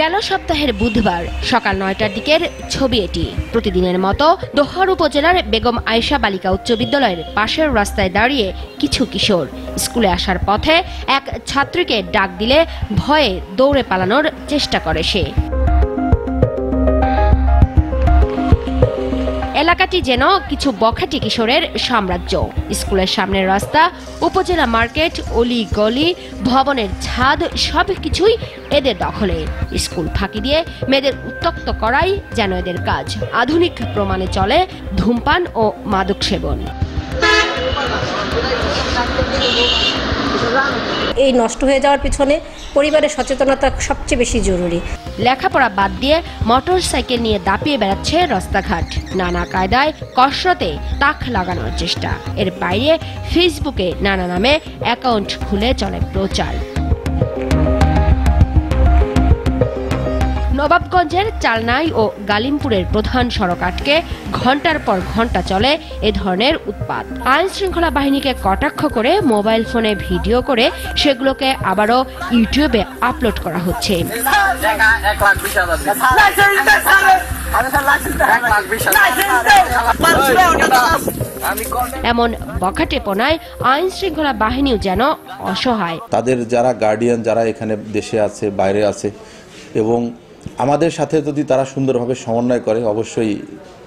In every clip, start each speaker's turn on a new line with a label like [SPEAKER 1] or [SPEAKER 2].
[SPEAKER 1] গেল সপ্তাহের বুধবার সকাল নয়টার দিকের ছবি এটি। প্রতিদিনের মতো দোহার উপজেলার বেগম আয়েশা বালিকা উচ্চ বিদ্যালয়ের পাশের রাস্তায় দাঁড়িয়ে কিছু কিশোর স্কুলে আসার পথে এক ছাত্রীকে ডাক দিলে ভয়ে দৌড়ে পালানোর চেষ্টা করে সে। এলাকাটি যেন কিছু বখাটি কিশোরের সাম্রাজ্য। স্কুলের সামনের রাস্তা, উপজেলা মার্কেট, অলি গলি, ভবনের ছাদ, সব কিছুই এদের দখলে। স্কুল ফাঁকি দিয়ে মেয়েদের উত্তক্ত করাই যেন এদের কাজ। আধুনিক প্রমাণে চলে ধূমপান ও মাদক সেবন
[SPEAKER 2] এই নষ্ট হয়ে যাওয়ার পিছনে পরিবারের সচেতনতা সবচেয়ে বেশি জরুরি।
[SPEAKER 1] লেখাপড়া বাদ দিয়ে মোটর সাইকেল নিয়ে দাপিয়ে বেড়াচ্ছে রাস্তাঘাট। নানা কায়দায় কসরতে তাক লাগানোর চেষ্টা। এর বাইরে ফেসবুকে নানা নামে অ্যাকাউন্ট খুলে চলে প্রচার। নবাবগঞ্জের চালনাই ও গালিমপুরের প্রধান সড়ক আটকে ঘণ্টার পর ঘণ্টা চলে এ ধরনের উৎপাত। আইন শৃঙ্খলা বাহিনীকে কটাক্ষ করে মোবাইল ফোনে ভিডিও করে সেগুলোকে আবারও ইউটিউবে আপলোড করা হচ্ছে। এমন বখাটেপনায় আইন শৃঙ্খলা বাহিনীও যেন অসহায়।
[SPEAKER 3] তাদের যারা গার্ডিয়ান যারা এখানে দেশে আছে, বাইরে আছে, এবং আমাদের সাথে যদি তারা সুন্দরভাবে সমন্বয় করে অবশ্যই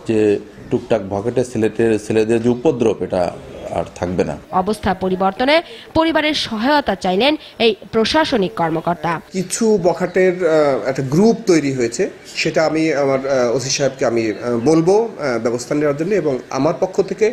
[SPEAKER 3] যে টুকটাক ভকেটে ছেলেদের ছেলেদের যে উপদ্রব এটা আর থাকবে না।
[SPEAKER 1] অবস্থা পরিবর্তনে পরিবারের সহায়তা চাইলেন এই প্রশাসনিক কর্মকর্তা।
[SPEAKER 4] কিছু বখাটের একটা গ্রুপ তৈরি হয়েছে সেটা আমি আমার ওসি সাহেবকে আমি বলব ব্যবস্থা নেওয়ার জন্য এবং আমার পক্ষ থেকে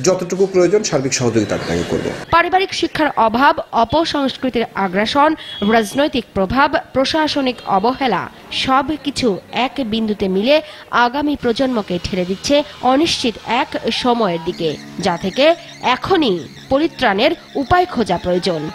[SPEAKER 4] যতটুকু প্রয়োজন সার্বিক সহযোগিতা আপনাকে করব।
[SPEAKER 1] পারিবারিক শিক্ষার অভাব, অপসংস্কৃতির আগ্রাসন, রাজনৈতিক প্রভাব, প্রশাসনিক অবহেলা, সব কিছু এক বিন্দুতে মিলে আগামী প্রজন্মকে ঠেলে দিচ্ছে অনিশ্চিত এক সময়ের দিকে, যা থেকে এখনই পরিত্রাণের উপায় খোঁজা প্রয়োজন।